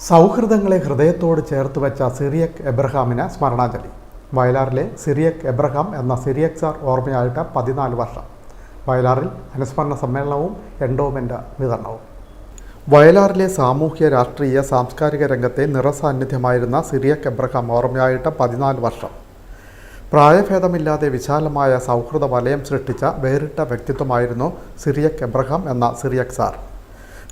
സൗഹൃദങ്ങളെ ഹൃദയത്തോട് ചേർത്ത് വെച്ച സിറിയക് എബ്രഹാമിന് സ്മരണാഞ്ജലി. വയലാറിലെ സിറിയക് എബ്രഹാം എന്ന സിറിയക് സാർ ഓർമ്മയായിട്ട് പതിനാല് വർഷം. വയലാറിൽ അനുസ്മരണ സമ്മേളനവും എൻഡോമെന്റ് വിതരണവും. വയലാറിലെ സാമൂഹ്യ രാഷ്ട്രീയ സാംസ്കാരിക രംഗത്തെ നിറസാന്നിധ്യമായിരുന്ന സിറിയക് എബ്രഹാം ഓർമ്മയായിട്ട് പതിനാല് വർഷം. പ്രായഭേദമില്ലാതെ വിശാലമായ സൗഹൃദ വലയം സൃഷ്ടിച്ച വേറിട്ട വ്യക്തിത്വമായിരുന്നു സിറിയക് എബ്രഹാം എന്ന സിറിയക് സാർ.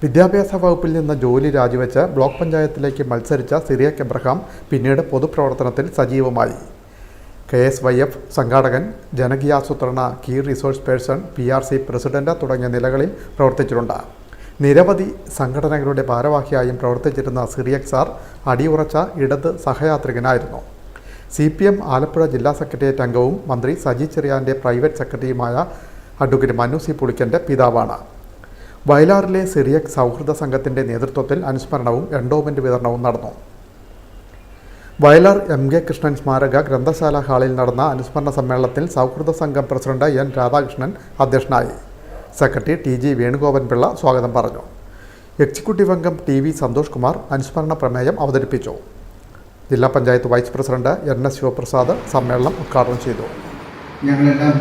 വിദ്യാഭ്യാസ വകുപ്പിൽ നിന്ന് ജോലി രാജിവെച്ച് ബ്ലോക്ക് പഞ്ചായത്തിലേക്ക് മത്സരിച്ച സിറിയക് എബ്രഹാം പിന്നീട് പൊതുപ്രവർത്തനത്തിൽ സജീവമായി. കെ എസ് വൈ എഫ് സംഘാടകൻ ജനകീയാസൂത്രണ key resource person P R C president തുടങ്ങിയ നിലകളിൽ പ്രവർത്തിച്ചിട്ടുണ്ട്. നിരവധി സംഘടനകളുടെ ഭാരവാഹിയായും പ്രവർത്തിച്ചിരുന്ന സിറിയക് സാർ അടിയുറച്ച ഇടത് സഹയാത്രികനായിരുന്നു. സി പി എം ആലപ്പുഴ ജില്ലാ സെക്രട്ടേറിയറ്റ് അംഗവും മന്ത്രി സജി ചെറിയാന്റെ പ്രൈവറ്റ് സെക്രട്ടറിയുമായ അഡ്വക്കേറ്റ് മനു സി പുളിക്കന്റെ പിതാവാണ്. വയലാറിലെ സിറിയക് സൗഹൃദ സംഘത്തിന്റെ നേതൃത്വത്തിൽ അനുസ്മരണവും എൻഡോമെന്റ് വിതരണവും നടന്നു. വയലാർ എം കെ കൃഷ്ണൻ സ്മാരക ഗ്രന്ഥശാല ഹാളിൽ നടന്ന അനുസ്മരണ സമ്മേളനത്തിൽ സൗഹൃദ സംഘം പ്രസിഡന്റ് എൻ രാധാകൃഷ്ണൻ അധ്യക്ഷനായി. Secretary T G Venugopan Pillai സ്വാഗതം പറഞ്ഞു. എക്സിക്യൂട്ടീവ് അംഗം ടി വി സന്തോഷ് കുമാർ അനുസ്മരണ പ്രമേയം അവതരിപ്പിച്ചു. ജില്ലാ panchayat vice president N S Sivaprasad സമ്മേളനം ഉദ്ഘാടനം ചെയ്തു. ഞങ്ങളെല്ലാം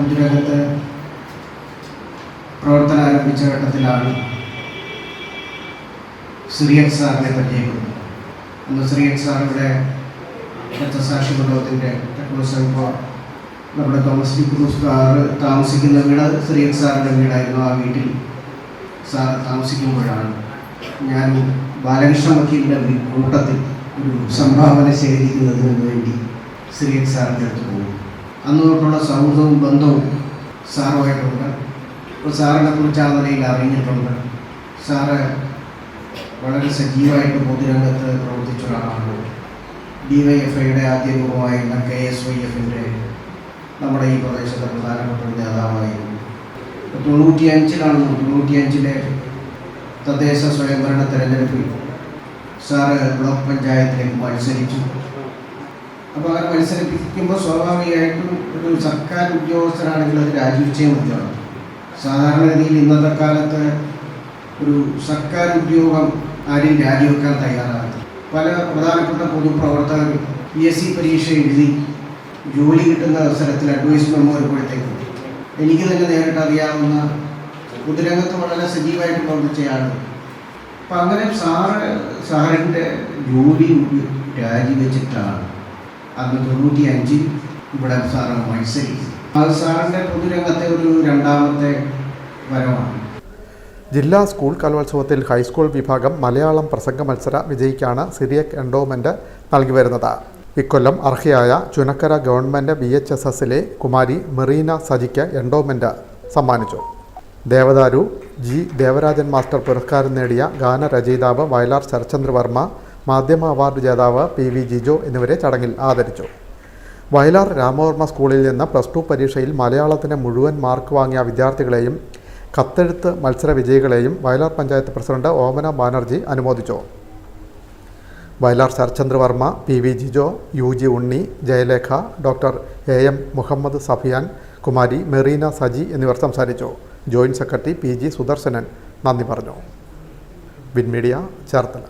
പ്രവർത്തനം ആരംഭിച്ച ഘട്ടത്തിലാണ് സിറിയൻ സാറിനെ പരിചയപ്പെടുന്നത്. അന്ന് സിറിയൻ സാർ രക്തസാക്ഷി ടെക്നോസം ഇപ്പോൾ നമ്മുടെ തോമസ് ടി ക്രൂസ് സാർ താമസിക്കുന്ന വീട് സിറിയൻ സാറിന്റെ വീടായിരുന്നു. ആ വീട്ടിൽ സാർ താമസിക്കുമ്പോഴാണ് ഞാൻ ബാലകൃഷ്ണ വക്കീലിന്റെ കൂട്ടത്തിൽ ഒരു സംഭാവന ശേഖരിക്കുന്നതിന് വേണ്ടി സിറിയൻ സാറിന്റെ അടുത്ത് പോകും അന്ന് തൊട്ടുള്ള സൗഹൃദവും ബന്ധവും സാറുമായിട്ടുണ്ട്. ഇപ്പോൾ സാറിനെ കുറിച്ച് ആ നിലയിൽ അറിഞ്ഞിട്ടുണ്ട്. സാറ് വളരെ സജീവമായിട്ട് പൊതുരംഗത്ത് പ്രവർത്തിച്ച ഒരാളാണ്. ഡി വൈ എഫ് ഐയുടെ ആദ്യ രൂപമായിരുന്ന കെ എസ് വൈ എഫിന്റെ നമ്മുടെ ഈ പ്രദേശത്തെ പ്രധാനപ്പെട്ട ഒരു നേതാവായിരുന്നു. തൊണ്ണൂറ്റിയഞ്ചിലാണ് തൊണ്ണൂറ്റിയഞ്ചിലെ തദ്ദേശ സ്വയംഭരണ തെരഞ്ഞെടുപ്പിൽ സാറ് ബ്ലോക്ക് പഞ്ചായത്തിലേക്ക് മത്സരിച്ചു. അപ്പോൾ അങ്ങനെ മത്സരിപ്പിക്കുമ്പോൾ സ്വാഭാവികമായിട്ടും ഒരു സർക്കാർ ഉദ്യോഗസ്ഥരാണെങ്കിൽ അത് രാജിവെച്ചേ മതിയാണ് സാധാരണഗതിയിൽ ഇന്നത്തെ കാലത്ത് ഒരു സർക്കാർ ഉദ്യോഗം ആരും രാജിവെക്കാൻ തയ്യാറാകും പല പ്രധാനപ്പെട്ട പൊതുപ്രവർത്തകരും പി എസ് സി പരീക്ഷ എഴുതി ജോലി കിട്ടുന്ന അവസരത്തിൽ അഡ്വൈസ് മെമ്മോ വരുമ്പോഴത്തേക്കും എനിക്ക് തന്നെ നേരിട്ട് അറിയാവുന്ന പൊതുരംഗത്ത് വളരെ സജീവമായിട്ട് പ്രവർത്തിച്ചയാണ് അപ്പം അങ്ങനെ സാറ് സാറിന്റെ ജോലി രാജിവെച്ചിട്ടാണ് അന്ന് തൊണ്ണൂറ്റി അഞ്ചിൽ ഇവിടെ സാറ് മത്സരിക്കും. അത് സാറിന്റെ പൊതുരംഗത്തെ ഒരു രണ്ടാമത്തെ വരമാണ് ജില്ലാ സ്കൂൾ കലോത്സവത്തിൽ ഹൈസ്കൂൾ വിഭാഗം മലയാളം പ്രസംഗ മത്സര വിജയിക്കാണ് സിറിയക് എൻഡോമെന്റ് നൽകി വരുന്നത്. ഇക്കൊല്ലം അർഹയായ Chunakkara government B H S എസിലെ കുമാരി മെറീന സജിക്ക് എൻഡോമെന്റ് സമ്മാനിച്ചു. ദേവദാരു ജി. ദേവരാജൻ മാസ്റ്റർ പുരസ്കാരം നേടിയ ഗാനരചയിതാവ് വയലാർ ശരചന്ദ്ര വർമ്മ മാധ്യമ അവാർഡ് ജേതാവ് പി വി ജിജോ എന്നിവരെ ചടങ്ങിൽ ആദരിച്ചു. വയലാർ രാമവർമ്മ സ്കൂളിൽ നിന്ന് പ്ലസ് ടു പരീക്ഷയിൽ മലയാളത്തിന് മുഴുവൻ മാർക്ക് വാങ്ങിയ വിദ്യാർത്ഥികളെയും കത്തെഴുത്ത് മത്സര വിജയികളെയും വയലാർ പഞ്ചായത്ത് പ്രസിഡന്റ് ഓമന ബാനർജി അനുമോദിച്ചു. Vayalar Sarachandra Varma P V Jijo U G Unni Jayalekha doctor A M Muhammad Safiyan Kumari Merina Saji എന്നിവർ സംസാരിച്ചു. Joint secretary P G Sudarsanan നന്ദി പറഞ്ഞു. വിൻമീഡിയ ചേർത്തല.